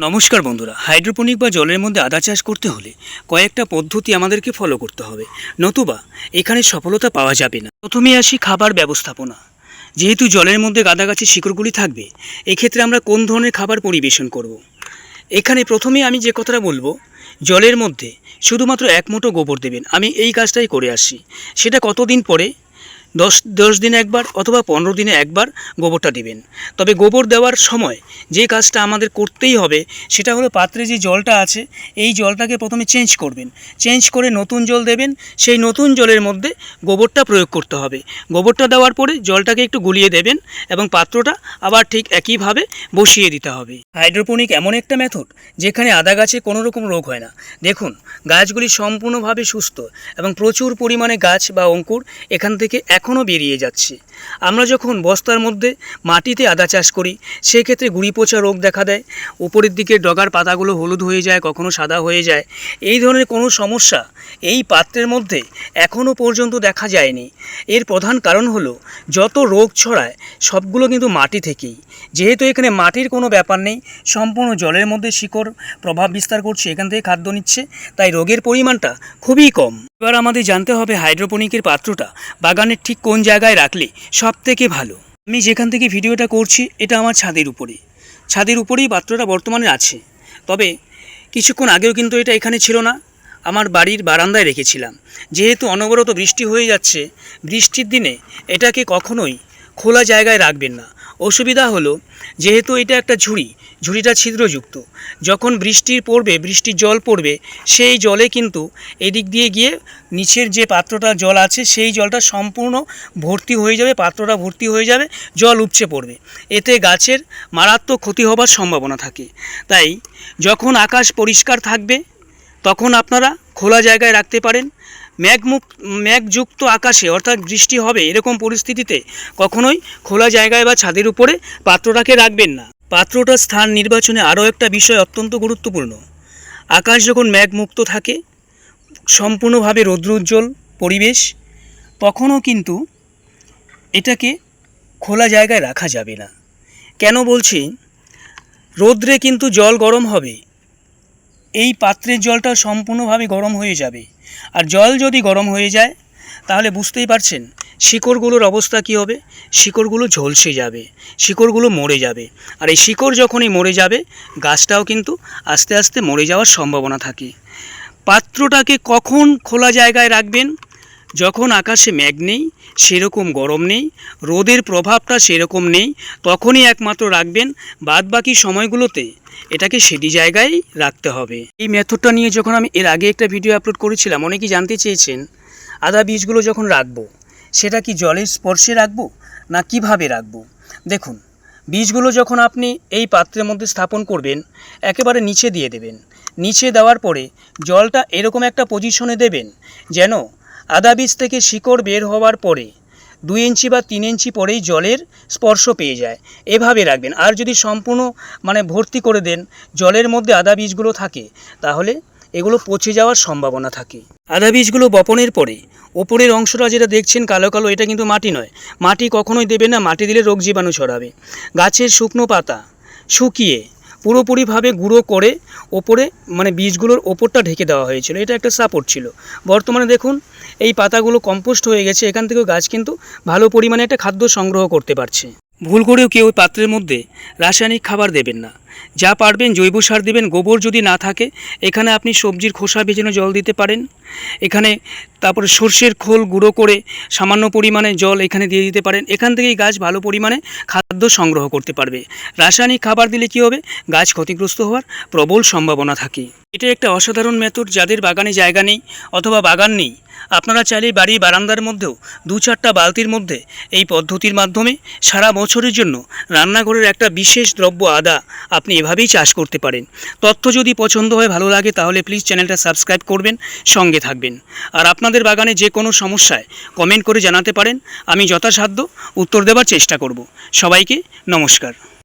নমস্কার বন্ধুরা, হাইড্রোপনিক বা জলের মধ্যে আদা চাষ করতে হলে কয়েকটা পদ্ধতি আমাদেরকে ফলো করতে হবে। নতুবা এখানে সফলতা পাওয়া যাবে না। প্রথমে আসি খাবার ব্যবস্থাপনা। যেহেতু জলের মধ্যে গাদা গাছের শিকড়গুলি থাকবে, এক্ষেত্রে আমরা কোন ধরনের খাবার পরিবেশন করব। এখানে প্রথমে আমি যে কথাটা বলব, জলের মধ্যে শুধুমাত্র এক মুঠো গোবর দেবেন। আমি এই কাজটাই করে আসি। সেটা কতদিন পরে? দশ দশ দিনে একবার অথবা পনেরো দিনে একবার গোবরটা দিবেন। তবে গোবর দেওয়ার সময় যে কাজটা আমাদের করতেই হবে, সেটা হলো পাত্রে যে জলটা আছে, এই জলটাকে প্রথমে চেঞ্জ করবেন। চেঞ্জ করে নতুন জল দেবেন, সেই নতুন জলের মধ্যে গোবরটা প্রয়োগ করতে হবে। গোবরটা দেওয়ার পরে জলটাকে একটু গুলিয়ে দেবেন এবং পাত্রটা আবার ঠিক একইভাবে বসিয়ে দিতে হবে। হাইড্রোপনিক এমন একটা মেথড, যেখানে আদা গাছে কোনো রকম রোগ হয় না। দেখুন, গাছগুলি সম্পূর্ণভাবে সুস্থ এবং প্রচুর পরিমাণে গাছ বা অঙ্কুর এখান থেকে এখনও বেরিয়ে যাচ্ছে। আমরা যখন বস্তার মধ্যে মাটিতে আদা চাষ করি, সেক্ষেত্রে গুড়ি পচা রোগ দেখা দেয়। উপরের দিকে ডগার পাতাগুলো হলুদ হয়ে যায়, কখনো সাদা হয়ে যায়। এই ধরনের কোনো সমস্যা এই পাত্রের মধ্যে এখনও পর্যন্ত দেখা যায়নি। এর প্রধান কারণ হলো, যত রোগ ছড়ায়, সবগুলো কিন্তু মাটি থেকেই। যেহেতু এখানে মাটির কোনো ব্যাপার নেই, সম্পূর্ণ জলের মধ্যে শিকড় প্রভাব বিস্তার করছে, এখান থেকে খাদ্য নিচ্ছে, তাই রোগের পরিমাণটা খুবই কম। এবার আমাদের জানতে হবে হাইড্রোপনিকের পাত্রটা বাগানের ঠিক কোন জায়গায় রাখলে সব থেকে ভালো। আমি যেখান থেকে ভিডিওটা করছি, এটা আমার ছাদের উপরে। ছাদের উপরেই পাত্রটা বর্তমানে আছে। তবে কিছুক্ষণ আগেও কিন্তু এটা এখানে ছিল না। আমার বাড়ির বারান্দায় রেখেছিলাম। যেহেতু অনবরত বৃষ্টি হয়ে যাচ্ছে, বৃষ্টির দিনে এটাকে কখনোই খোলা জায়গায় রাখবেন না। অসুবিধা হলো, যেহেতু এটা একটা ঝুড়ি, ঝুড়িটা ছিদ্রযুক্ত। যখন বৃষ্টির পড়বে, বৃষ্টির জল পড়বে, সেই জলে কিন্তু এদিক দিয়ে গিয়ে নিচের যে পাত্রটা জল আছে, সেই জলটা সম্পূর্ণ ভর্তি হয়ে যাবে, পাত্রটা ভর্তি হয়ে যাবে, জল উপচে পড়বে। এতে গাছের মারাত্মক ক্ষতি হবার সম্ভাবনা থাকে। তাই যখন আকাশ পরিষ্কার থাকবে, তখন আপনারা খোলা জায়গায় রাখতে পারেন। মেঘমুক মেঘযুক্ত আকাশে, অর্থাৎ বৃষ্টি হবে এরকম পরিস্থিতিতে কখনোই খোলা জায়গায় বা ছাদের উপরে পাত্রটাকে রাখবেন না। পাত্রটার স্থান নির্বাচনে আরও একটা বিষয় অত্যন্ত গুরুত্বপূর্ণ। আকাশ যখন মেঘমুক্ত থাকে, সম্পূর্ণভাবে রৌদ্রোজ্জ্বল পরিবেশ, তখনও কিন্তু এটাকে খোলা জায়গায় রাখা যাবে না। কেন বলছি? রোদ্রে কিন্তু জল গরম হবে। এই পাত্রের জলটা সম্পূর্ণভাবে গরম হয়ে যাবে। আর জল যদি গরম হয়ে যায়, তাহলে বুঝতেই পারছেন শিকড়গুলোর অবস্থা কি হবে? শিকড়গুলো ঝলসে যাবে, শিকড়গুলো মরে যাবে। আর এই শিকড় যখনই মরে যাবে, গাছটাও কিন্তু আস্তে আস্তে মরে যাওয়ার সম্ভাবনা থাকে। পাত্রটাকে কখন খোলা জায়গায় রাখবেন? যখন আকাশে মেঘ নেই, সেরকম গরম নেই, রোদের প্রভাবটা সেরকম নেই, তখনই একমাত্র রাখবেন বাদ বাকি সময়গুলোতে। এটাকে সেদি জায়গায় রাখতে হবে। এই মেথডটা নিয়ে যখন আমি এর আগে একটা ভিডিও আপলোড করেছিলাম, অনেকেই জানতে চেয়েছেন, আদা বীজগুলো যখন রাখব, সেটা কি জলের স্পর্শে রাখব, না কীভাবে রাখব? দেখুন, বীজগুলো যখন আপনি এই পাত্রের মধ্যে স্থাপন করবেন, একেবারে নিচে দিয়ে দেবেন। নিচে দেওয়ার পরে জলটা এরকম একটা পজিশনে দেবেন, যেন আদা বীজ থেকে শিকড় বের হওয়ার পরে দুই ইঞ্চি বা তিন ইঞ্চি পরেই জলের স্পর্শ পেয়ে যায়। এভাবে রাখবেন। আর যদি সম্পূর্ণ মানে ভর্তি করে দেন, জলের মধ্যে আদা বীজগুলো থাকে, তাহলে এগুলো পচে যাওয়ার সম্ভাবনা থাকে। আদা বীজগুলো বপনের পরে, ওপরের অংশটা যেটা দেখছেন কালো কালো, এটা কিন্তু মাটি নয়। মাটি কখনোই দেবে না, মাটি দিলে রোগ জীবাণু ছড়াবে। গাছের শুকনো পাতা শুকিয়ে পুরোপুরিভাবে গুঁড়ো করে ওপরে মানে বীজগুলোর ওপরটা ঢেকে দেওয়া হয়েছিল। এটা একটা সাপোর্ট ছিল। বর্তমানে দেখুন, এই পাতাগুলো কম্পোস্ট হয়ে গেছে। এখান থেকেও গাছ কিন্তু ভালো পরিমাণে একটা খাদ্য সংগ্রহ করতে পারছে। ভুল করেও কেউ পাত্রের মধ্যে রাসায়নিক খাবার দেবেন না। যা পারবেন জৈব সার দেবেন, গোবর যদি না থাকে, এখানে আপনি সবজির খোসা ভেজানো জল দিতে পারেন। এখানে তারপরে সর্ষের খোল গুঁড়ো করে সামান্য পরিমাণে জল এখানে দিয়ে দিতে পারেন। এখান থেকেই গাছ ভালো পরিমাণে খাদ্য সংগ্রহ করতে পারবে। রাসায়নিক খাবার দিলে কী হবে? গাছ ক্ষতিগ্রস্ত হওয়ার প্রবল সম্ভাবনা থাকে। এটা একটা অসাধারণ মেথড যাদের বাগানে জায়গা নেই অথবা বাগান নেই। আপনারা চাইলে বাড়ির বারান্দার মধ্যেও দু চারটা বালতির মধ্যে এই পদ্ধতির মাধ্যমে সারা বছরের জন্য রান্নাঘরের একটা বিশেষ দ্রব্য আদা আপনি এভাবেই চাষ করতে পারেন। তথ্য যদি পছন্দ হয়, ভালো লাগে, তাহলে প্লিজ চ্যানেলটা সাবস্ক্রাইব করবেন, সঙ্গে থাকবেন। আর আপনাদের বাগানে যে কোনো সমস্যায় কমেন্ট করে জানাতে পারেন, আমি যথাসাধ্য উত্তর দেওয়ার চেষ্টা করব। সবাইকে নমস্কার।